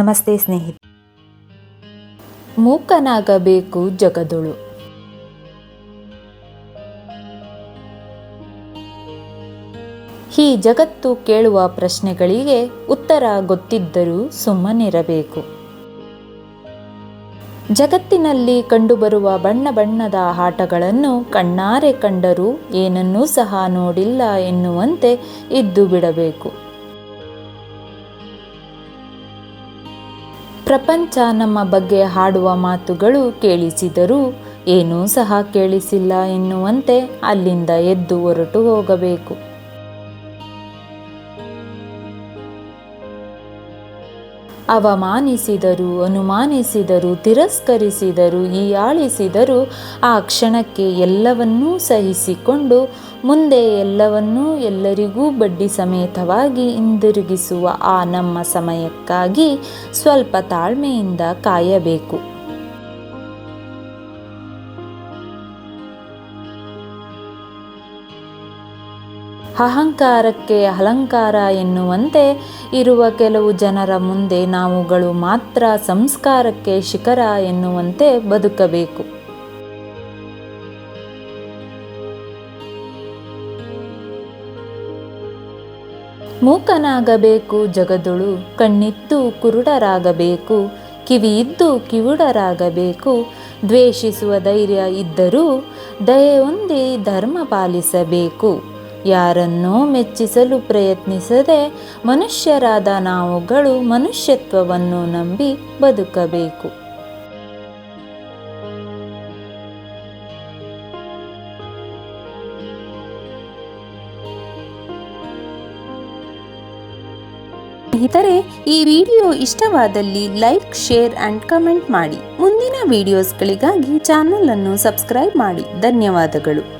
ನಮಸ್ತೆ ಸ್ನೇಹಿತ. ಮೂಕನಾಗಬೇಕು ಜಗದೊಳು. ಈ ಜಗತ್ತು ಕೇಳುವ ಪ್ರಶ್ನೆಗಳಿಗೆ ಉತ್ತರ ಗೊತ್ತಿದ್ದರೂ ಸುಮ್ಮನಿರಬೇಕು. ಜಗತ್ತಿನಲ್ಲಿ ಕಂಡುಬರುವ ಬಣ್ಣ ಬಣ್ಣದ ಆಟಗಳನ್ನು ಕಣ್ಣಾರೆ ಕಂಡರೂ ಏನನ್ನೂ ಸಹ ನೋಡಿಲ್ಲ ಎನ್ನುವಂತೆ ಇದ್ದು ಬಿಡಬೇಕು. ಪ್ರಪಂಚ ನಮ್ಮ ಬಗ್ಗೆ ಹಾಡುವ ಮಾತುಗಳು ಕೇಳಿಸಿದರೂ ಏನೂ ಸಹ ಕೇಳಿಸಿಲ್ಲ ಎನ್ನುವಂತೆ ಅಲ್ಲಿಂದ ಎದ್ದು ಹೊರಟು ಹೋಗಬೇಕು. ಅವಮಾನಿಸಿದರು, ಅನುಮಾನಿಸಿದರು, ತಿರಸ್ಕರಿಸಿದರು, ಹೀಯಾಳಿಸಿದರು. ಆ ಕ್ಷಣಕ್ಕೆ ಎಲ್ಲವನ್ನೂ ಸಹಿಸಿಕೊಂಡು ಮುಂದೆ ಎಲ್ಲವನ್ನೂ ಎಲ್ಲರಿಗೂ ಬಡ್ಡಿ ಸಮೇತವಾಗಿ ಹಿಂದಿರುಗಿಸುವ ಆ ನಮ್ಮ ಸಮಯಕ್ಕಾಗಿ ಸ್ವಲ್ಪ ತಾಳ್ಮೆಯಿಂದ ಕಾಯಬೇಕು. ಅಹಂಕಾರಕ್ಕೆ ಅಲಂಕಾರ ಎನ್ನುವಂತೆ ಇರುವ ಕೆಲವು ಜನರ ಮುಂದೆ ನಾವುಗಳು ಮಾತ್ರ ಸಂಸ್ಕಾರಕ್ಕೆ ಶಿಖರ ಎನ್ನುವಂತೆ ಬದುಕಬೇಕು. ಮೂಕನಾಗಬೇಕು ಜಗದೊಳು ಕಣ್ಣಿದ್ದು ಕುರುಡರಾಗಬೇಕು, ಕಿವಿಯಿದ್ದು ಕಿವುಡರಾಗಬೇಕು, ದ್ವೇಷಿಸುವ ಧೈರ್ಯ ಇದ್ದರೂ ದಯೆ ಧರ್ಮ ಪಾಲಿಸಬೇಕು. ಯಾರನ್ನೋ ಮೆಚ್ಚಿಸಲು ಪ್ರಯತ್ನಿಸದೆ ಮನುಷ್ಯರಾದ ನಾವುಗಳು ಮನುಷ್ಯತ್ವವನ್ನು ನಂಬಿ ಬದುಕಬೇಕು. ಸ್ನೇಹಿತರೆ, ಈ ವಿಡಿಯೋ ಇಷ್ಟವಾದಲ್ಲಿ ಲೈಕ್, ಶೇರ್ ಅಂಡ್ ಕಮೆಂಟ್ ಮಾಡಿ. ಮುಂದಿನ ವಿಡಿಯೋಸ್ಗಳಿಗಾಗಿ ಚಾನಲ್ ಅನ್ನು ಸಬ್ಸ್ಕ್ರೈಬ್ ಮಾಡಿ. ಧನ್ಯವಾದಗಳು.